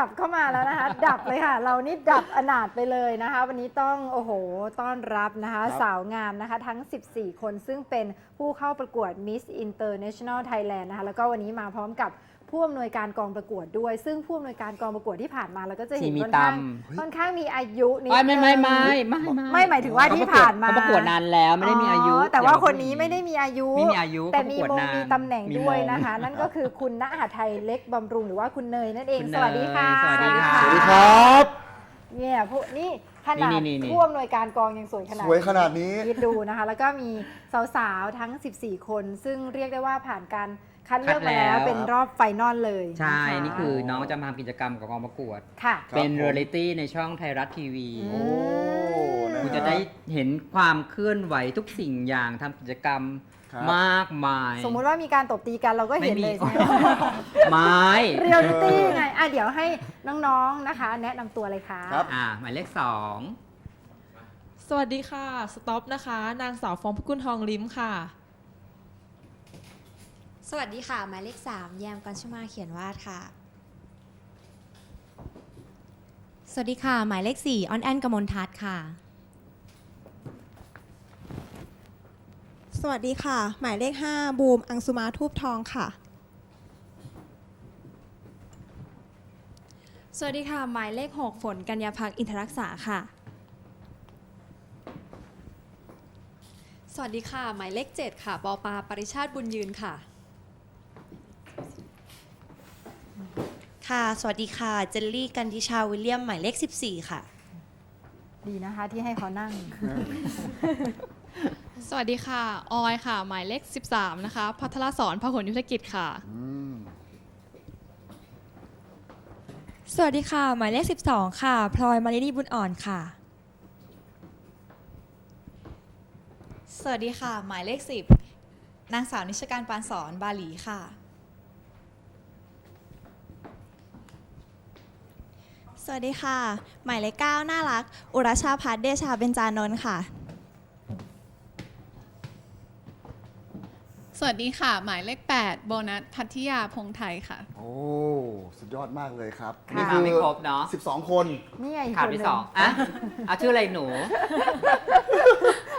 ลับเข้ามาแล้วนะคะ ดับเลยค่ะ เรานี่ดับอนาถไปเลยนะคะ วันนี้ต้องโอ้โหต้อนรับนะคะครับสาวงามนะคะ ทั้ง 14 คนซึ่งเป็นผู้เข้าประกวด Miss International Thailand นะคะ แล้วก็วันนี้มาพร้อมกับ ผู้อำนวยการกองประกวดด้วย ซึ่งผู้อำนวยการกองประกวดที่ผ่านมาเราก็จะเห็นที่มีค่อนข้างตำ ค่อนข้างมีอายุนิดไม่ไม่ไม่นึงไม่ไม่ไม่หมายถึงว่าที่ผ่านมา เขาประกวดนานแล้วไม่ได้มีอายุแต่ว่าคนนี้ไม่ได้มีอายุ ไม่มีอายุแต่เขามีประกวดมงนานมีตำแหน่งมีด้วยมงนะคะ นั่นก็คือคุณณหทัยเล็กบำรุงหรือว่าคุณเนยนั่นเอง คุณสวัสดีค่ะเนยสวัสดีค่ะ สวัสดีครับ เนี่ยผู้นี่ขนาดนี่นี่นี่ ผู้อำนวยการกองยังสวยขนาดสวยขนาดนี้ คิดดูนะคะ แล้วก็มีสาวๆ ทั้ง 14 คน ซึ่งเรียกได้ว่าผ่านการ คัดเลือกมาแล้วเป็นรอบไฟนอลเลยใช่ะะนี่คือน้องจะมาทำกิจกรรมกับกองประกวด ค่ะ ครับเป็นผม เรียลลิตี้ในช่องไทยรัฐทีวีอืโอ้มนะคุณฮจะได้เห็นความเคลื่อนไหวทุกสิ่งอย่างทำกิจกรรมครับ มากมายสมมุติว่ามีการตบตีกันเราก็เห็นไม่มีเลยใช่ไหมไม้เรียลลิตี้ไงอะเดี๋ยวให้น้องๆนะคะ แนะนำตัวเลยค่ะ ครับ อ่าหมายเลขสองสวัสดีค่ะ สต็อปนะคะ นางสาวฟองพิกุลทองลิ้มค่ะ สวัสดีค่ะ หมายเลข3แยมกัญชมาเขียนวาดค่ะ สวัสดีค่ะ หมายเลข4ออนแอนกมลทัศน์ค่ะ สวัสดีค่ะ หมายเลข5บูม อังสุมาทูบทองค่ะ สวัสดีค่ะ หมายเลข6ฝนกัญญาพักอินทรรักษาค่ะ สวัสดีค่ะ หมายเลข7ค่ะ ปอปา ปริชาติบุญยืนค่ะ ค่ะ สวัสดีค่ะ เจลลี่กันทิชาวิลเลียม หมายเลข 14 ค่ะ ดีนะคะที่ให้เขานั่ง สวัสดีค่ะ ออยค่ะ หมายเลข 13 นะคะ พัทรสอนพหลยุทธกิจค่ะอืมสวัสดีค่ะ หมายเลข 12 ค่ะ พลอยมารินีบุญอ่อนค่ะ สวัสดีค่ะ หมายเลข 10 นางสาวนิชการปานสอนบาหลีค่ะ ส วัสดีค่ะ หมายเลข9น่ารัก อุรชาพัฒน์เดชาเบญจานนท์ค่ะ สวัสดีค่ะ หมายเลข 8 โบนัสพัทยาพงไทยค่ะ โอ้ สุดยอดมากเลยครับค่ะนี่มาไม่ครบเนาะ12 คน นี่ไงอีกขาดคนไปหนึ่สองอะเอาชื่ออะไรหนู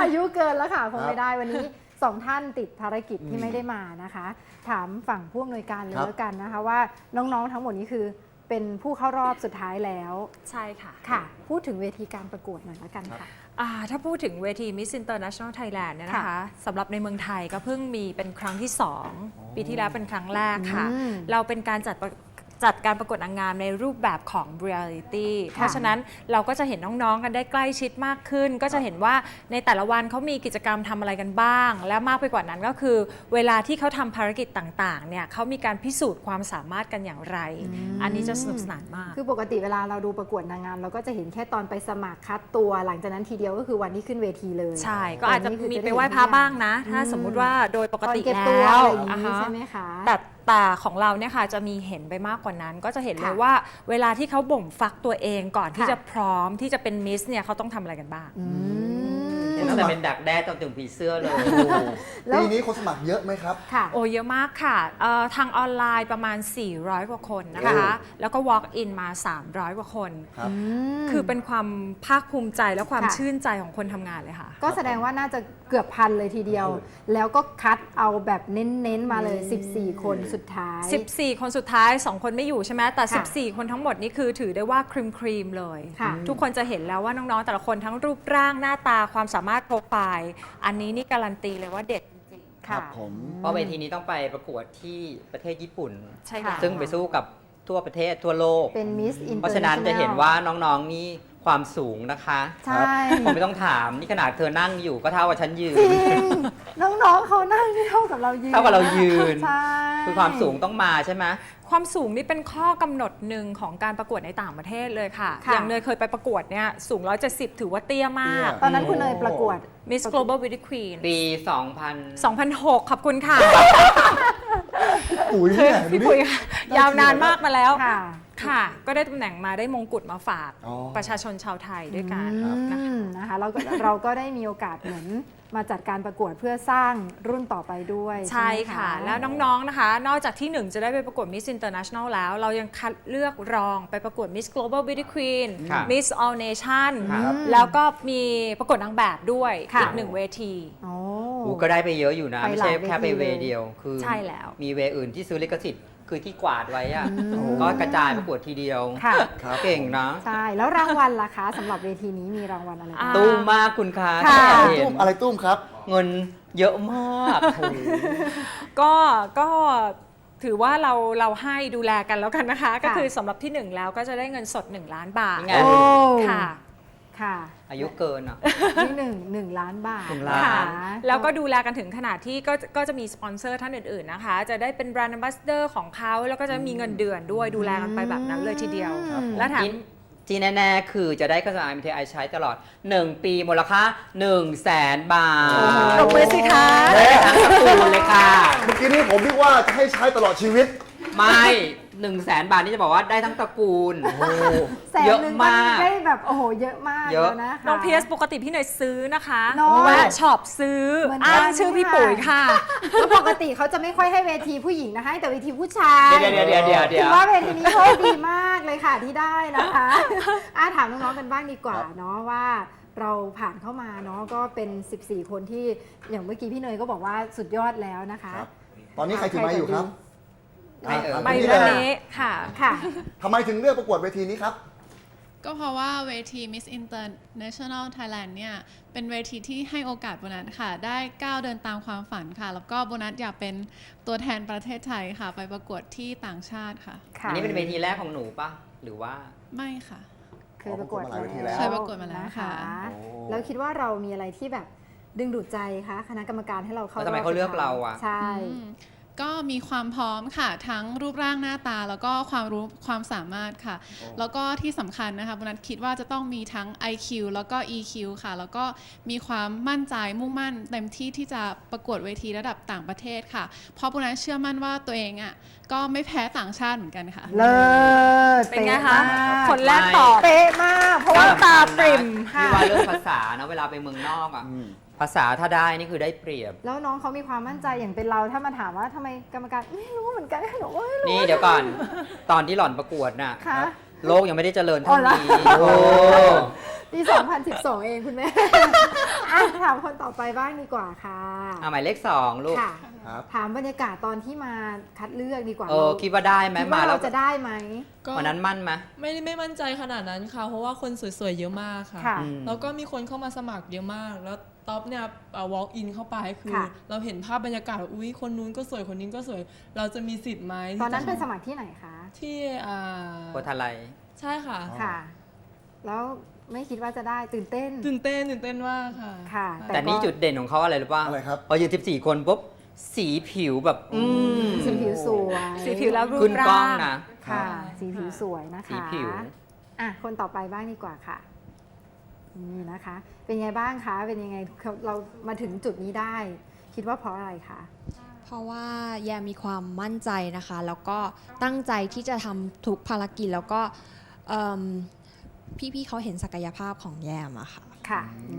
อายุเกินแล้วค่ะ คงครับไม่ได้วันนี้สองท่านติดภารกิจที่ไม่ได้มานะคะ ถามฝั่งผู้อำนวยการเลยครับ แล้วกันนะคะ ว่าน้องๆทั้งหมดนี้คือ เป็นผู้เข้ารอบสุดท้ายแล้ว ใช่ค่ะ ค่ะ พูดถึงเวทีการประกวดหน่อยแล้วกันค่ะ อ่าถ้าพูดถึงเวที Miss International Thailand เนี่ยนะคะค่ะสำหรับในเมืองไทยก็เพิ่งมีเป็นครั้งที่ 2 ปีที่แล้วเป็นครั้งแรกค่ะ อืม เราเป็นการจัดประ จัดการประกวดนางงามในรูปแบบของ reality ค่ะเพราะฉะนั้นเราก็จะเห็นน้องๆ กันได้ใกล้ชิดมากขึ้น ก็จะเห็นว่าในแต่ละวันเขามีกิจกรรมทำอะไรกันบ้าง และมากไปกว่านั้นก็คือ เวลาที่เขาทำภารกิจต่างๆเนี่ยเขามีการพิสูจน์ความสามารถกันอย่างไร อันนี้จะสนุกสนานมาก คือปกติเวลาเราดูประกวดนางงาม เราก็จะเห็นแค่ตอนไปสมัครคัดตัว หลังจากนั้นทีเดียวก็คือวันที่ขึ้นเวทีเลยใช่ก็อาจจะแต่นี่คืมีด้ไปเห็นไหว้พระทุกอย่บ้างนะ ถ้าอืมสมมุติว่าโดยปกติตอนเก็บแล้ตัววอะไรอย่างนี้อ่าฮะใช่ไหมคะแต่ แต่ของเราเนี่ยค่ะจะมีเห็นไปมากกว่านั้น ก็จะเห็นเลยค่ะว่าเวลาที่เขาบ่มฟักตัวเองก่อนที่ค่ะ จะพร้อมที่จะเป็นมิสเนี่ยเขาต้องทำอะไรกันบ้าง อืมเห็น ตั้งแต่เป็นดักแด้จนถึงผีเสื้อเลยโอ้แล้ว ปีนี้คนสมัครเยอะไหมครับ ค่ะ โอ้เยอะมากค่ะเอ่อทางออนไลน์ประมาณ 400 กว่าคนนะคะ แล้วก็ walk in มา 300 กว่าคน ครับ คือเป็นความภาคภูมิใจและความค่ะ ชื่นใจของคนทำงานเลยค่ะ ก็แสดงว่าน่าจะเกือบพันเลยทีเดียว แล้วก็คัดเอาแบบเน้นๆมาเลย 14 คนสุดท้าย 14 คนสุดท้าย 2 คนไม่อยู่ใช่ไหมแต่ ค่ะ14 คนทั้งหมดนี่คือถือได้ว่าครีมครีมๆเลย ค่ะ ทุกคนจะเห็นแล้วว่าน้อง ๆ แต่ละคนทั้งรูปร่างหน้าตาความสามารถโปรไฟล์ อันนี้นี่การันตีเลยว่าเด็ดจริงครับผม เพราะเวทีนี้ต้องไปประกวดที่ประเทศญี่ปุ่นๆใช่ค่ะค่ะ ซึ่งไปสู้กับทั่วประเทศทั่วโลก เป็นมิสอินเพราะฉะนั้นจะเห็นว่าน้องๆนี่ความสูงนะคะ ใช่ ผมไม่ต้องถามนี่ขนาดเธอนั่งอยู่ก็เท่ากับฉันยืน จริง น้องๆเขานั่งเท่ากับเรายืน เท่ากับเรายืน ใช่ คือความสูงต้องมาใช่ไหม ความสูงนี่เป็นข้อกำหนดหนึ่งของการประกวดในต่างประเทศเลยค่ะ ค่ะ อย่างเนยเคยไปประกวดเนี่ยสูง 170 ถือว่าเตี้ยมากเตี้ยตอนนั้นคุณเนยประกวด Miss Global Beauty Queen ปี 2000 2006 ขอบคุณค่ะ ปุ๋ยคือเนี่ยดูพี่ดิ ปุยค่ะ ยาวนานมากมาแล้ว ค่ะ ค่ะ ก็ได้ตำแหน่งมาได้มงกุฎมาฝากอ๋อ ประชาชนชาวไทยด้วยกันอืนะคะ มนะคะเราก็ เราก็ได้มีโอกาสเหมือนมาจัดการประกวดเพื่อสร้างรุ่นต่อไปด้วยใช่ไหม ค่ะ แล้วน้องๆนะคะ นอกจากที่หนึ่งจะได้ไปประกวด Miss International แล้ว เรายังคัดเลือกรองไปประกวด Miss Global Beauty Queen ครับ Miss All Nation ครับ แล้วก็มีประกวดนางแบบด้วย ค่ะ อีกหนึ่งเวที โอ้ อูก็ได้ไปเยอะอยู่นะ ไปไม่หลาใช่ยแค่ไปเวเวทีเลย เดียว คือใช่แล้ว มีเวอื่นที่ซื้อลิขสิทธิ์ คือที่กวาดไว้อะอืม ก็กระจายประกวดทีเดียวค่ะ ครับเก่งนะ ใช่ แล้วรางวัลล่ะคะสำหรับเวทีนี้มีรางวัลอะไรบ้าง อ่า ตุ้มมากคุณคะค่ะ ที่แอบเห็ตุ้นมอะไรตุ้มครับ เงินเยอะมากโอ้โห ก็ก็ถือว่าเราเราให้ดูแลกันแล้วกันนะคะ ก็ค่ะคือสำหรับที่หนึ่งแล้วก็จะได้เงินสด 1 ล้านบาท นี่ไง โอ้ ค่ะ ค่ะอายุเกินอะที่หนึ่งหนึ่งล้านบาทหนึ่งล้าน ค่ะนแล้วก็ดูแลกันถึงขนาดที่ก็ก็จะมีสปอนเซอร์ท่านอื่น ๆนะคะ จะได้เป็นแบรนด์ a m b a s s a d o r ของเขาแล้วก็จะมีเงินเดือนด้วยดูแลกันไปแบบนั้นเลยทีเดียว อืม แล้วถามที่ที่แน่ๆคือจะได้เครื่องสำอาง MTI ใช้ตลอด 1 ปีมูลค่า1 0 0 0 0แสนบาทโอ้โหปรบมือสิคะ ได้ทั้งตระกูลเลยค่ะ เมื่อกี้นี้ผมนึกว่าจะให้ใช้ตลอดชีวิต ไม่ 1 0 0 0 0แสนบาทนี่จะบอกว่าได้ทั้งตระกูลโอ้แสนเยอะหนึ่งมากได้แบบโอ้โหเยอะมากเยอะ แล้วนะคะ น้องเพียสปกติพี่เนยซื้อนะคะน้องแวะช็อปซื้อเหมือนกันอ้างชื่อพี่ปุ๋ยค่ะแล้วปกติเขาจะไม่ค่อยให้เวทีผู้หญิงนะคะให้แต่เวทีผู้ชายเดี๋ยวเดี๋ยวเดี๋ยวเดี๋ยวเดี๋ถืยว อว่าเวทีนี้โชคดีมากเลยค่ะที่ได้นะคะอาถามน้องๆกันบ้างดีกว่าเนาะว่าเราผ่านเข้ามาเนาะก็เป็น 14 คนที่อย่างเมื่อกี้พี่เนยก็บอกว่าสุดยอดแล้วนะคะ ครับ ตอนนี้ใครถือไม้อยู่ครับไม่เอ่ยอะ ไม่ถามเรื่องเลยนี้ค่ะ ค่ะ ทำไมถึงเลือกประกวดเวทีนี้ครับ ก็เพราะว่าเวที Miss International Thailand เนี่ย เป็นเวทีที่ให้โอกาสโบนัสค่ะ ได้ก้าวเดินตามความฝันค่ะ แล้วก็โบนัสอยากเป็นตัวแทนประเทศไทยค่ะ ไปประกวดที่ต่างชาติค่ะค่ะอันนี้เป็นเวทีแรกของหนูปะหรือว่า ไม่ค่ะ เคยประกวดอ๋อประกวดมาหลายเวทีแล้ว เคยประกวดมาแล้วค่ะ นโอ้ แล้วคิดว่าเรามีอะไรที่แบบดึงดูดใจคะคณะกรรมการให้เราเข้าแล้วทำไมเขาเลือกเราอะ ใช่ อืม ก็มีความพร้อมค่ะ ทั้งรูปร่างหน้าตา แล้วก็ความรู้ความสามารถค่ะ แล้วก็ที่สำคัญนะคะโบนัสคิดว่าจะต้องมีทั้ง IQ แล้วก็ EQ ค่ะ แล้วก็มีความมั่นใจมุ่งมั่นเต็มที่ที่จะประกวดเวทีระดับต่างประเทศค่ะ เพราะโบนัสเชื่อมั่นว่าตัวเองอะก็ไม่แพ้ต่างชาติเหมือนกันค่ะ เลิศเป็นไงป๊คะมากคนแรกตอบ เป๊ะมาก เพราะว่าตาปริ่มค่ะ ที่ว่าเรื่องภาษานะเวลาไปเมืองนอกอะอืมภาษาถ้าได้นี่คือได้เปรียบ แล้วน้องเขามีความมั่นใจอย่างเป็นเราถ้ามาถามว่าทำไมกรรมการไม่รู้เหมือนกันหนูว่าไม่รู้ นี่เดี๋ยวก่อน ตอนที่หล่อนประกวดน่ะ ค่ะ โลกยังไม่ได้เจริญอ๋เท่าอเหรอนี้โอ้ ปี 2012 เองคุณแม่ อะถามคนต่อไปบ้างดีกว่าค่ะอะหมายเลขสองลูก ค่ะ ครับ ถามบรรยากาศตอนที่มาคัดเลือกดีกว่าเออคิดว่าได้ไหมคิดมาว่าแล้เราวจะได้ไหมก็วันนั้นมั่นไหมไม่ได้ไม่มั่นใจขนาดนั้นค่ะ เพราะว่าคนสวยๆเยอะมากค่ะ ค่ะ อืม แล้วก็มีคนเข้ามาสมัครเยอะมาก แล้ว ท็อปเนี่ยเอ่อ walk in เข้าไปคือ ค่ะ เราเห็นภาพบรรยากาศว่าอุ้ยคนนู้นก็สวยคนนี้ก็สวย เราจะมีสิทธิ์ไหมตอนนั้นที่ไปจะสมัครที่ไหนคะ ที่อ่าโพธาไลย ใช่ค่ะ อ๋อ ค่ะ แล้วไม่คิดว่าจะได้ตื่นเต้น ตื่นเต้นตื่นเต้นมากค่ะ ค่ะ แต่นี่ก็จุดเด่นของเขาอะไรหรือเปล่าอะไรครับ พอยืน14 คนปุ๊บ สีผิวแบบ อืมสีผิวสวยสีผิวแล้วรูขึ้ปนกล้องร่างนะ ค่ะ สีผิวสวยนะคะสีผิว อะคนต่อไปบ้างดีกว่าค่ะ นี่นะคะ เป็นไงบ้างคะ เป็นยังไงเรามาถึงจุดนี้ได้ คิดว่าเพราะอะไรคะ เพราะว่าแยมมีความมั่นใจนะคะ แล้วก็ตั้งใจที่จะทำทุกภารกิจแล้วก็พี่ๆเขาเห็นศักยภาพของแยมอะค่ะ ค่ะอื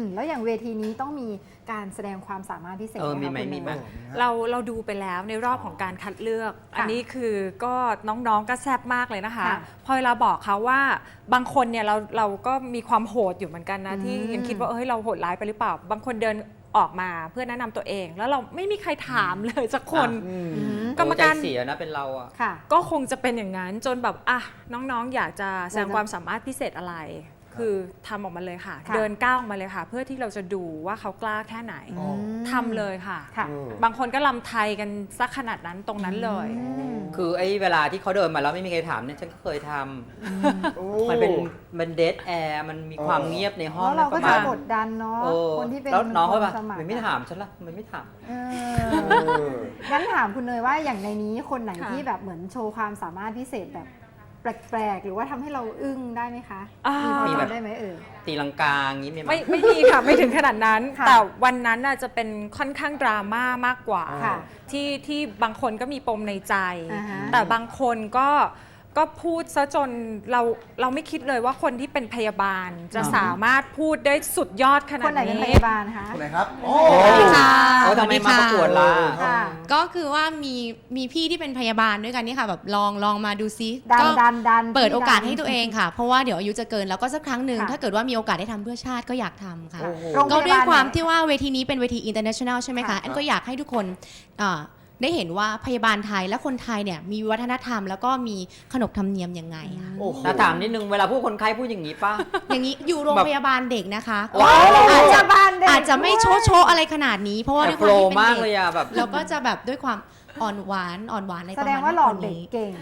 มแล้วอย่างเวทีนี้ต้องมีการแสดงความสามารถพิเศษเออไหมีคะไหมคุณมีไหมเนยเราเราดูไปแล้วในรอบของการคัดเลือกค่ะอันนี้คือก็น้องๆก็แซ่บมากเลยนะคะ ค่ะพอเวลาบอกเขาว่าบางคนเนี่ยเราเราก็มีความโหดอยู่เหมือนกันนะอืมที่ยังคิดว่าเอ้ยเราโหดร้ายไปหรือเปล่า บางคนเดินออกมาเพื่อแนะนำตัวเอง แล้วเราไม่มีใครถามเลยสักคนอืมอืม กรรมการ โอ้ใจเสียนะเป็นเราอะ ค่ะ ก็คงจะเป็นอย่างนั้นจนแบบอะน้องๆ อยากจะแสดงความสามารถพิเศษอะไร คือทำออกมาเลยค่ะค่ะ เดินก้าวออกมาเลยค่ะ เพื่อที่เราจะดูว่าเขากล้าแค่ไหนอ๋อทำเลยค่ะค่ะอืมบางคนก็ลำไทยกันสักขนาดนั้นตรงนั้นเลยอืมคือไอ้เวลาที่เขาเดินมาแล้วไม่มีใครถามเนี่ยฉันก็เคยทำโอ้มันเป็นมันเดทแอร์มันมีความเออเงียบในห้องแล้วเราก็ประจะมาณกดดันเนาะเออคนที่เป็นแล้วน้องเขาแบบคสมัครมันไม่ถามฉันละมันไม่ถามเอเออองั้นถามคุณเนยว่าอย่างในนี้คนไหนค่ะที่แบบเหมือนโชว์ความสามารถพิเศษแบบ แปลกๆ หรือว่าทำให้เราอึ้งได้ไหมคะอ่ามีมีพอแบบ จำได้ไหมเอ่ย ตีลังกาอย่างนี้มีไหม ไม่ไม่มีค่ะ ไม่ถึงขนาดนั้น ค่ะแต่วันนั้นน่ะจะเป็นค่อนข้างดราม่ามากกว่า ค่ะที่ที่บางคนก็มีปมในใจ อ่าฮะแต่บางคนก็ ก็พูดซะจนเราเราไม่คิดเลยว่าคนที่เป็นพยาบาลจะสามารถพูดได้สุดยอดขนาคดนไหนเป็นนี้พยาบาลคะ คนไหนครับ โอ้โอ้สวัสดีค่ะโอ้ทำไมมาประกวดล่ะ ค่ะ ก็คือว่ามีมีพี่ที่เป็นพยาบาลด้วยกันนี่ค่ะแบบลองลองมาดูซิดันก็ดันดันเปิดโอกาสดันให้ตัวเองค่ะ เพราะว่าเดี๋ยวอายุจะเกินแล้วก็สักครั้งหนึ่งค่ะ ถ้าเกิดว่ามีโอกาสได้ทำเพื่อชาติก็อยากทำค่ะ โอ้โห โรงพก็ยาบาลด้วยความไหน ที่ว่าเวทีนี้เป็นเวที international ใช่ไหมค่ะคะแอนก็อยากให้ทุกคนอ่า ได้เห็นว่าพยาบาลไทยและคนไทยเนี่ยมีวัฒนธรรม แล้วก็มีขนบธรรมเนียมยังไงค่ะโอ้โหถ้าถามนิดนึงเวลาพูดคนไข้พูดอย่างนี้ป่ะ อย่างนี้อยู่โรงแบบ พยาบาลเด็กนะคะว้าวอาจจะบ้านเด็กอาจจะไม่โชว์โชว์อะไรขนาดนี้ เพราะว่าแต่ด้วยโฟความล์ที่เป็นเด็กมากเลยอะแบบแล้วก็จะแบบด้วยความอ่อนหวานอ่อนหวานอะไรแสประดมาณงว่าหลอกเด็กนี้ เก่ง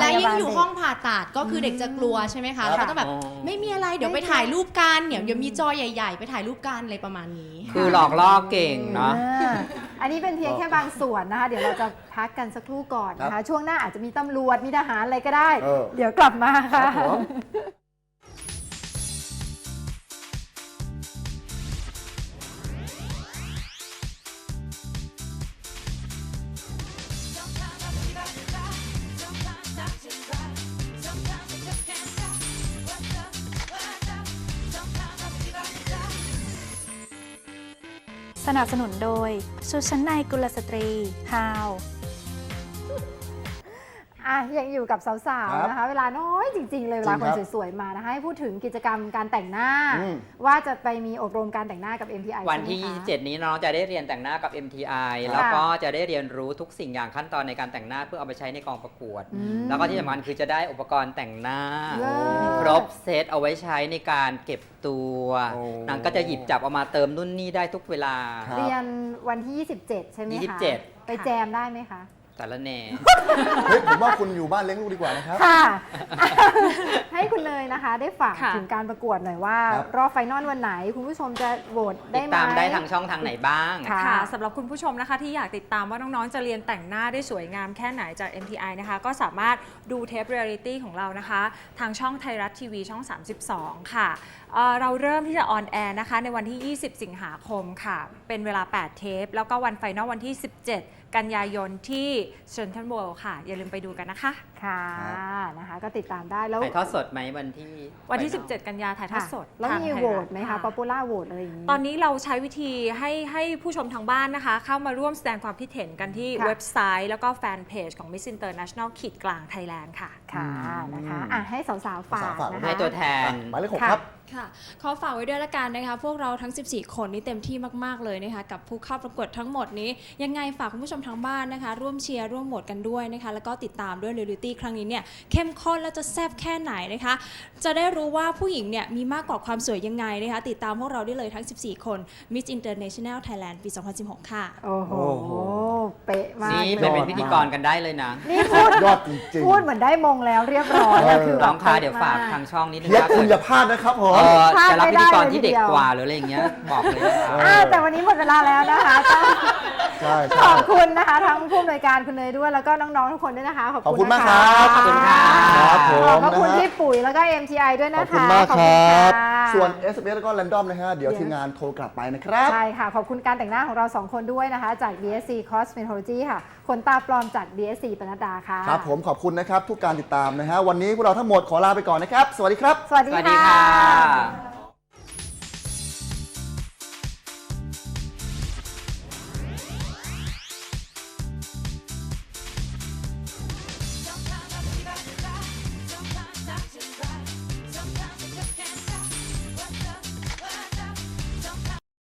และยิ่งอยู่ห้องผ่าตัดก็คือเด็กจะกลัวใช่ไหมคะแล้วก็ต้องแบบอ๋อ ไม่มีอะไรเดี๋ยวไปถ่ายรูปกันเดี๋ยวเดี๋ยวมีจอใหญ่ ๆ ไปถ่ายรูปกันอะไรประมาณนี้ คือหลอกล่อเก่งเนาะ อ่า อันนี้เป็นเพียงแค่บางส่วนนะคะ เดี๋ยวเราจะพักกันสักครู่ก่อนนะครัคะ บช่วงหน้าอาจจะมีตำรวจมีทหารอะไรก็ได้ เออ เดี๋ยวกลับมาครัค่ะบผม สนับสนุนโดยชุดชั้นในกุลสตรีฮาว อะยังอยู่กับสาวครับๆนะคะ เวลาน้อยจริง ๆ เลยเวลาจริงคคนรับสวยๆมานะคะให้พูดถึงกิจกรรมการแต่งหน้า อืม ว่าจะไปมีอบรมการแต่งหน้ากับ MTI วันที่ ใช่ไหมคะ 27 นี้น้องจะได้เรียนแต่งหน้ากับ MTI ค่ะแล้วก็จะได้เรียนรู้ทุกสิ่งอย่างขั้นตอนในการแต่งหน้าเพื่อเอาไปใช้ในกองประกวด อืมแล้วก็ที่สำคัญคือจะได้อุปกรณ์แต่งหน้า เลิศ ครบเซตเอาไว้ใช้ในการเก็บตัวโอ้นางก็จะหยิบจับเอามาเติมนู่นนี่ได้ทุกเวลา ครับ เรียนวันที่ 27 ใช่ไหมคะ27ไปแจมได้ไหมคะ สารแหน่ เฮ้ยผมว่าคุณอยู่บ้านเลี้ยงลูกดีกว่านะครับ ค่ะ ให้คุณเนยนะคะ ได้ฝากค่ะ ถึงการประกวดหน่อยว่า ครับ รอบไฟนอลวันไหน คุณผู้ชมจะโหวตติได้ดไหม ตามได้ทางช่องทางไหนบ้าง ค่ะ ค่ะสำหรับคุณผู้ชมนะคะที่อยากติดตามว่าน้องๆ จะเรียนแต่งหน้าได้สวยงามแค่ไหนจาก MTI นะคะ ก็สามารถดูเทปเรียลิตี้ของเรานะคะ ทางช่องไทยรัฐทีวีช่อง 32 ค่ะเอ่อเราเริ่มที่จะออนแอร์นะคะ ในวันที่ 20 สิงหาคมค่ะ เป็นเวลา 8 เทป แล้วก็วันไฟนอลวันที่ 17 กันยายนที่เซนทรัลเวิลด์ค่ะ อย่าลืมไปดูกันนะคะ ค่ะนะคะ ก็ติดตามได้แล้วถ่ายทอดสดไหมวันที่วันที่ไฟนอล17 กันยาถ่ายทอดสดแล้วทางมีไทยโหวรัตฐไหมคะค่ะป๊อปปูล่าโหวตอะไรอย่างนี้ ตอนนี้เราใช้วิธีให้ให้ผู้ชมทางบ้านนะคะ เข้ามาร่วมแสดงความคิดเห็นกันที่ค่ะเว็บไซต์ แล้วก็แฟนเพจของ Miss International ขีดกลางไทยแลนด์ค่ะ ค่ะนะคะอะให้สาวๆฝากสาวๆฝากนะให้คะตัวแทนหมายเลขหกค่ะครับ ค่ะ ขอฝากไว้ด้วยละกันนะคะ พวกเราทั้ง 14 คนนี่เต็มที่มาก ๆ เลยนะคะ กับผู้เข้าประกวดทั้งหมดนี้ ยังไงฝากคุณผู้ชมทางบ้านนะคะ ร่วมเชียร์ร่วมโหวตกันด้วยนะคะ แล้วก็ติดตามด้วยเรียลิตี้ครั้งนี้เนี่ย เข้มข้นและจะแซ่บแค่ไหนนะคะ จะได้รู้ว่าผู้หญิงเนี่ยมีมากกว่าความสวยยังไงนะคะ ติดตามพวกเราได้เลยทั้ง 14 คน Miss International Thailand ปี 2016 ค่ะ โอ้โห โอ้โห เป๊ะมากนี่เลเป็นยเป็นพิธีกรกันได้เลยนะนี่พูดยอดจริงพูดเหมือนได้มงแล้วเรียบร้อยอะเออคือน้แบอบงคะเดี๋ยวฝากทางช่องนิดนึงเพียรว่าคุณเกิดอย่าพลาดนะครับผมเออพลาดจะรับไม่พิได้ธีกรเลยที่เด็กทีเดียวกว่าหรืออะไรอย่างเงี้ยบอกเลยนะคะอ่าแต่วันนี้หมดเวลาแล้วนะคะต้อง ใช่ขใช่ อบคุณนะคะ ทั้งผู้อำนวยการคุณเนยด้วยแล้วก็น้องๆทุกคนด้วยนะคะ ขอบขอบคุคุณณนะมากคะครับขอบคุณค่ะครับผมขอบพระคุณนะฮะพี่ปุ๋ยแล้วก็ MTI ด้วยขนะอบคุณคะมากขอบคคุรัณค่ะบส่วน s อ s แล้วก็ Random นะฮะ เดี๋ยวเดี๋ยว ทีมงานโทรกลับไปนะครับ ใช่ค่ะ ขอบคุณการแต่งหน้าของเราสองคนด้วยนะคะ จาก BSC Cosmetology ค่ะขนตาปลอมจาก BSC ปนัดดาค่ะ ครับผมขอบคุณนะครับ ทุกการติดตามนะฮะ วันนี้พวกเราทั้งหมดขอลาไปก่อนนะครับ สวัสดีครับ สวัสดีสวัสดีค่ะ ค่ะ